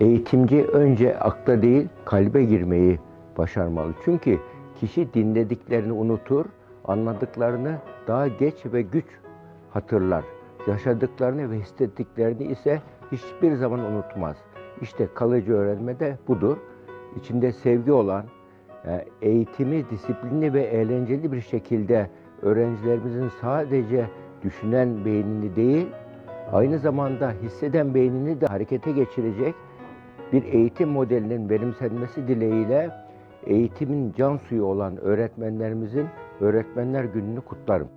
Eğitimci önce akla değil kalbe girmeyi başarmalı. Çünkü kişi dinlediklerini unutur, anladıklarını daha geç ve güç hatırlar. Yaşadıklarını ve hissettiklerini ise hiçbir zaman unutmaz. İşte kalıcı öğrenme de budur. İçinde sevgi olan, e, eğitimi disiplinli ve eğlenceli bir şekilde öğrencilerimizin sadece düşünen beynini değil, aynı zamanda hisseden beynini de harekete geçirecek bir eğitim modelinin benimsenmesi dileğiyle eğitimin can suyu olan öğretmenlerimizin Öğretmenler Günü'nü kutlarım.